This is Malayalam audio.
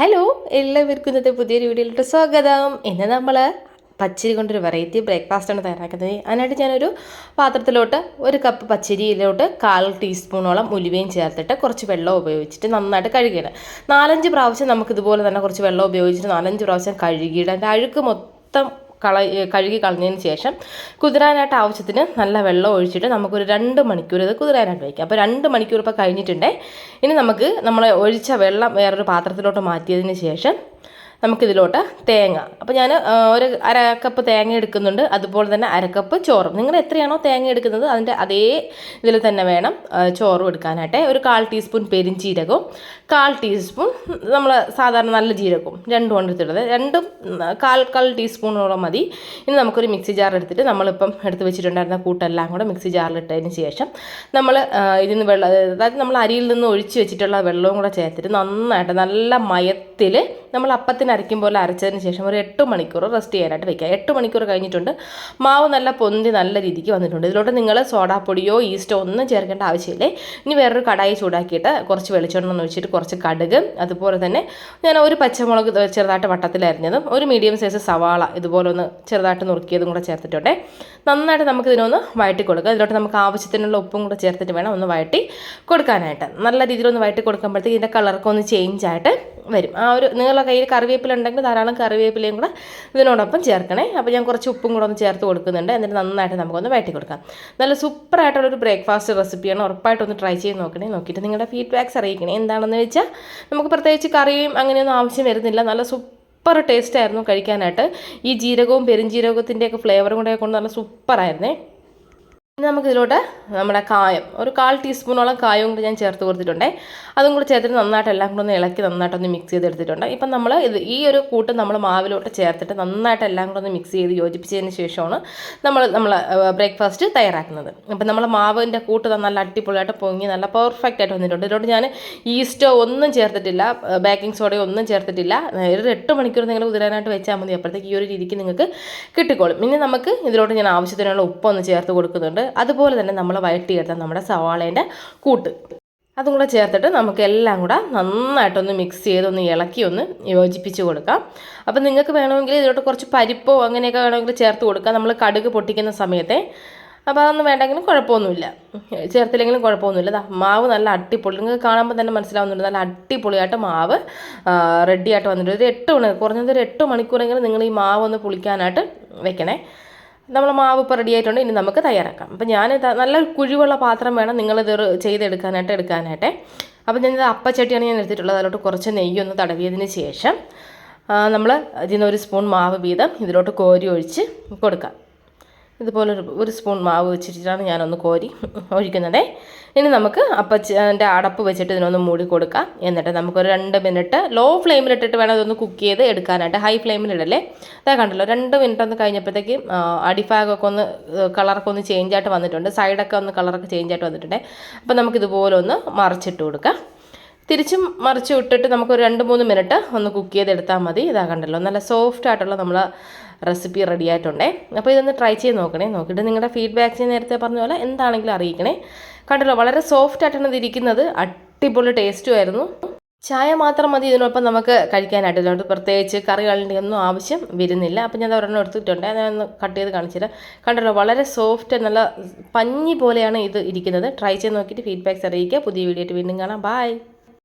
ഹലോ എല്ലാവർക്കും ഇന്നത്തെ പുതിയൊരു വീഡിയോയിലോട്ട് സ്വാഗതം. ഇന്ന് നമ്മൾ പച്ചരി കൊണ്ടൊരു വെറൈറ്റി ബ്രേക്ക്ഫാസ്റ്റാണ് തയ്യാറാക്കുന്നത്. അതിനായിട്ട് ഞാനൊരു പാത്രത്തിലോട്ട് ഒരു കപ്പ് പച്ചരിയിലോട്ട് കാൽ ടീസ്പൂണോളം ഉലുവയും ചേർത്തിട്ട് കുറച്ച് വെള്ളം ഉപയോഗിച്ചിട്ട് നന്നായിട്ട് കഴുകിയിടാം നാലഞ്ച് പ്രാവശ്യം നമുക്കിതുപോലെ തന്നെ കുറച്ച് വെള്ളം ഉപയോഗിച്ചിട്ട് നാലഞ്ച് പ്രാവശ്യം കഴുകിയിടാം. അഴുക്ക് മൊത്തം കള കഴുകി കളഞ്ഞതിന് ശേഷം കുതിരാനായിട്ട് ആവശ്യത്തിന് നല്ല വെള്ളം ഒഴിച്ചിട്ട് നമുക്കൊരു രണ്ട് മണിക്കൂർ ഇത് കുതിരാനായിട്ട് വയ്ക്കാം. അപ്പോൾ രണ്ട് മണിക്കൂർ ഇപ്പോൾ കഴിഞ്ഞിട്ടുണ്ടേ. ഇനി നമുക്ക് നമ്മൾ ഒഴിച്ച വെള്ളം വേറൊരു പാത്രത്തിലോട്ട് മാറ്റിയതിന് ശേഷം നമുക്കിതിലോട്ട് തേങ്ങ. അപ്പോൾ ഞാൻ ഒരു അര കപ്പ് തേങ്ങ എടുക്കുന്നുണ്ട്. അതുപോലെ തന്നെ അരക്കപ്പ് ചോറും. നിങ്ങൾ എത്രയാണോ തേങ്ങ എടുക്കുന്നത് അതിന്റെ അതേ ഇതിൽ തന്നെ വേണം ചോറും എടുക്കാനായിട്ട്. ഒരു കാൽ ടീസ്പൂൺ പെരിഞ്ചീരകവും കാൽ ടീസ്പൂൺ നമ്മൾ സാധാരണ നല്ല ജീരകവും രണ്ടും കൊണ്ട് എടുത്തിട്ടത് രണ്ടും കാൽ കാൽ ടീസ്പൂണോളം മതി. ഇനി നമുക്കൊരു മിക്സി ജാർ എടുത്തിട്ട് നമ്മളിപ്പം എടുത്ത് വെച്ചിട്ടുണ്ടായിരുന്ന കൂട്ടെല്ലാം കൂടെ മിക്സി ജാറിൽ ജാറിലിട്ടതിന് ശേഷം നമ്മൾ ഇതിൽ നിന്ന് വെള്ളം അതായത് നമ്മൾ അരിയിൽ നിന്ന് ഒഴിച്ച് വെച്ചിട്ടുള്ള വെള്ളവും കൂടെ ചേർത്തിട്ട് നന്നായിട്ട് നല്ല മയത്തിൽ നമ്മൾ അപ്പത്തിന് അരയ്ക്കും പോലെ അരച്ചതിന് ശേഷം ഒരു എട്ട് മണിക്കൂർ റെസ്റ്റ് ചെയ്യാനായിട്ട് വെക്കുക. എട്ട് മണിക്കൂർ കഴിഞ്ഞിട്ടുണ്ട്. മാവ് നല്ല പൊന്തി നല്ല രീതിക്ക് വന്നിട്ടുണ്ട്. ഇതിലോട്ട് നിങ്ങൾ സോഡാപ്പൊടിയോ ഈസ്റ്റോ ഒന്നും ചേർക്കേണ്ട ആവശ്യമില്ലേ? ഇനി വേറൊരു കടായി ചൂടാക്കിയിട്ട് കുറച്ച് വെളിച്ചെണ്ണ വെച്ചിട്ട് കുറച്ച് കടുക് അതുപോലെ തന്നെ ഞാൻ ഒരു പച്ചമുളക് ചെറുതായിട്ട് വട്ടത്തിൽ അരിഞ്ഞതും ഒരു മീഡിയം സൈസ് സവാള ഇതുപോലെ ഒന്ന് ചെറുതായിട്ട് നുറുക്കിയതും കൂടെ ചേർത്തിട്ടുണ്ട്. നന്നായിട്ട് നമുക്ക് ഇതിനൊന്ന് വഴറ്റി കൊടുക്കുക. ഇതിലോട്ട് നമുക്ക് ആവശ്യത്തിനുള്ള ഉപ്പും കൂടെ ചേർത്തിട്ട് വേണം ഒന്ന് വഴറ്റി കൊടുക്കാനായിട്ട്. നല്ല രീതിയിലൊന്ന് വഴറ്റി കൊടുക്കുമ്പോഴത്തേക്ക് ഇതിന്റെ കളറൊക്കെ ഒന്ന് ചേഞ്ച് ആയിട്ട് വരും. ആ ഒരു നിങ്ങളുടെ കയ്യിൽ കറിവേപ്പില ഉണ്ടെങ്കിൽ ധാരാളം കറിവേപ്പിലയും കൂടെ ഇതിനോടൊപ്പം ചേർക്കണേ. അപ്പോൾ ഞാൻ കുറച്ച് ഉപ്പും കൂടെ ഒന്ന് ചേർത്ത് കൊടുക്കുന്നുണ്ട്. എന്നിട്ട് നന്നായിട്ട് നമുക്കൊന്ന് വഴറ്റി കൊടുക്കാം. നല്ല സൂപ്പറായിട്ടുള്ളൊരു ബ്രേക്ക്ഫാസ്റ്റ് റെസിപ്പിയാണ് ഉറപ്പായിട്ടൊന്ന് ട്രൈ ചെയ്ത് നോക്കണേ. നോക്കിയിട്ട് നിങ്ങളുടെ ഫീഡ്ബാക്ക്സ് അറിയിക്കണേ. എന്താണെന്ന് വെച്ചാൽ നമുക്ക് പ്രത്യേകിച്ച് കറിയും അങ്ങനെയൊന്നും ആവശ്യം വരുന്നില്ല. നല്ല സൂപ്പർ ടേസ്റ്റായിരുന്നു കഴിക്കാനായിട്ട്. ഈ ജീരകവും പെരുംജീരകത്തിന്റെയൊക്കെ ഫ്ലേവറും കൂടെ കൊണ്ട് നല്ല സൂപ്പറായിരുന്നേ ഇനി നമുക്കിതിലോട്ട് നമ്മുടെ കായം. ഒരു കാൽ ടീസ്പൂണോളം കായം കൂടി ഞാൻ ചേർത്ത് കൊടുത്തിട്ടുണ്ടേ. അതും കൂടി ചേർത്തിട്ട് നന്നായിട്ട് എല്ലാം കൂടെ ഒന്ന് ഇളക്കി നന്നായിട്ടൊന്ന് മിക്സ് ചെയ്തെടുത്തിട്ടുണ്ട്. ഇപ്പം നമ്മൾ ഇത് ഈ ഒരു കൂട്ട് നമ്മൾ മാവിലോട്ട് ചേർത്തിട്ട് നന്നായിട്ട് എല്ലാം കൂടെ ഒന്ന് മിക്സ് ചെയ്ത് യോജിപ്പിച്ചതിന് ശേഷമാണ് നമ്മൾ നമ്മൾ ബ്രേക്ക്ഫാസ്റ്റ് തയ്യാറാക്കുന്നത്. അപ്പം നമ്മൾ മാവിന്റെ കൂട്ട് നല്ല അടിപൊളിയായിട്ട് പൊങ്ങി നല്ല പെർഫെക്റ്റ് ആയിട്ട് വന്നിട്ടുണ്ട്. ഇതിലോട്ട് ഞാൻ ഈസ്റ്റോ ഒന്നും ചേർത്തിട്ടില്ല ബേക്കിംഗ് സോഡയോ ഒന്നും ചേർത്തിട്ടില്ല. ഒരു എട്ട് മണിക്കൂർ നിങ്ങൾ കുതിരാനായിട്ട് വെച്ചാൽ മതി. അപ്പോഴത്തേക്ക് ഈ ഒരു രീതിക്ക് നിങ്ങൾക്ക് കിട്ടിക്കോളും. ഇനി നമുക്ക് ഇതിലോട്ട് ഞാൻ ആവശ്യത്തിനുള്ള ഉപ്പൊന്ന് ചേർത്ത് കൊടുക്കുന്നുണ്ട്. അതുപോലെ തന്നെ നമ്മൾ വഴറ്റിയെടുത്ത നമ്മുടെ സവാളേന്റെ കൂട്ട്. അതും കൂടെ ചേർത്തിട്ട് നമുക്ക് എല്ലാം കൂടെ നന്നായിട്ടൊന്ന് മിക്സ് ചെയ്ത് ഒന്ന് ഇളക്കി ഒന്ന് യോജിപ്പിച്ച് കൊടുക്കാം. അപ്പം നിങ്ങൾക്ക് വേണമെങ്കിൽ ഇതിലോട്ട് കുറച്ച് പരിപ്പോ അങ്ങനെയൊക്കെ വേണമെങ്കിൽ ചേർത്ത് കൊടുക്കാം. നമ്മൾ കടുക് പൊട്ടിക്കുന്ന സമയത്തെ. അപ്പോൾ അതൊന്നും വേണ്ടെങ്കിലും കുഴപ്പമൊന്നുമില്ല. ചേർത്തില്ലെങ്കിലും കുഴപ്പമൊന്നുമില്ല. മാവ് നല്ല അടിപൊളി. നിങ്ങൾക്ക് കാണുമ്പോൾ തന്നെ മനസ്സിലാവുന്നുണ്ട്. നല്ല അടിപൊളിയായിട്ട് മാവ് റെഡിയായിട്ട് വന്നിട്ടുണ്ട്. ഒരു എട്ട് മണി കുറഞ്ഞത് ഒരു എട്ട് മണിക്കൂറെങ്കിലും നിങ്ങൾ ഈ മാവ് ഒന്ന് പുളിക്കാനായിട്ട് വെക്കണേ. നമ്മൾ മാവ് ഇപ്പോൾ റെഡി ആയിട്ടുണ്ട് ഇനി നമുക്ക് തയ്യാറാക്കാം. അപ്പോൾ ഞാൻ നല്ല കുഴിവുള്ള പാത്രം വേണം നിങ്ങളിത് ചെയ്തെടുക്കാനായിട്ട് എടുക്കാനായിട്ട്. അപ്പോൾ ഞാനിത് അപ്പച്ചട്ടിയാണ് ഞാൻ എടുത്തിട്ടുള്ളത്. അതിലോട്ട് കുറച്ച് നെയ്യൊന്ന് തടവിയതിന് ശേഷം നമ്മൾ ഇതിൽ നിന്ന് ഒരു സ്പൂൺ മാവ് വീതം ഇതിലോട്ട് കോരി ഒഴിച്ച് കൊടുക്കാം. ഇതുപോലെ ഒരു ഒരു സ്പൂൺ മാവ് വെച്ചിട്ടാണ് ഞാനൊന്ന് കോരി ഒഴിക്കുന്നത്. ഇനി നമുക്ക് അപ്പച്ചന്റെ അടപ്പ് വെച്ചിട്ട് ഇതിനൊന്ന് മൂടി കൊടുക്കാം. എന്നിട്ട് നമുക്കൊരു രണ്ട് മിനിറ്റ് ലോ ഫ്ലെയിമിലിട്ടിട്ട് വേണം ഇതൊന്ന് കുക്ക് ചെയ്ത് എടുക്കാനായിട്ട്. ഹൈ ഫ്ലെയിമിലിടല്ലേ അതാ കണ്ടല്ലോ രണ്ട് മിനിറ്റ് ഒന്ന് കഴിഞ്ഞപ്പോഴത്തേക്ക് അടിഭാഗമൊക്കെ ഒന്ന് കളറൊക്കെ ഒന്ന് ചേഞ്ച് ആയിട്ട് വന്നിട്ടുണ്ട്. സൈഡൊക്കെ ഒന്ന് കളറൊക്കെ ചേഞ്ച് ആയിട്ട് വന്നിട്ടുണ്ട്. അപ്പോൾ നമുക്കിതുപോലെ ഒന്ന് മറിച്ചിട്ട് കൊടുക്കാം. തിരിച്ചും മറിച്ച് ഇട്ടിട്ട് നമുക്ക് ഒരു രണ്ട് മൂന്ന് മിനിറ്റ് ഒന്ന് കുക്ക് ചെയ്തെടുത്താൽ മതി. ഇതാ കണ്ടല്ലോ നല്ല സോഫ്റ്റ് ആയിട്ടുള്ള നമ്മൾ റെസിപ്പി റെഡി ആയിട്ടുണ്ടേ. അപ്പോൾ ഇതൊന്ന് ട്രൈ ചെയ്ത് നോക്കണേ. നോക്കിയിട്ട് നിങ്ങളുടെ ഫീഡ്ബാക്ക്സ് നേരത്തെ പറഞ്ഞ പോലെ എന്താണെങ്കിലും അറിയിക്കണേ. കണ്ടല്ലോ വളരെ സോഫ്റ്റ് ആയിട്ടാണ് ഇതിരിക്കുന്നത് അടിപൊളി ടേസ്റ്റും ആയിരുന്നു. ചായ മാത്രം മതി ഇതിനൊപ്പം നമുക്ക് കഴിക്കാനായിട്ട് അതുകൊണ്ട് പ്രത്യേകിച്ച് കറികളുടെ ഒന്നും ആവശ്യം വരുന്നില്ല. അപ്പം ഞാൻ ഒരെണ്ണം എടുത്തിട്ടുണ്ട്. ഞാനൊന്ന് കട്ട് ചെയ്ത് കാണിച്ചിട്ട് കണ്ടല്ലോ വളരെ സോഫ്റ്റ് നല്ല പഞ്ഞി പോലെയാണ് ഇത് ഇരിക്കുന്നത്. ട്രൈ ചെയ്ത് നോക്കിയിട്ട് ഫീഡ്ബാക്ക്സ് അറിയിക്കുക. പുതിയ വീഡിയോ ആയിട്ട് വീണ്ടും കാണാം. ബായ്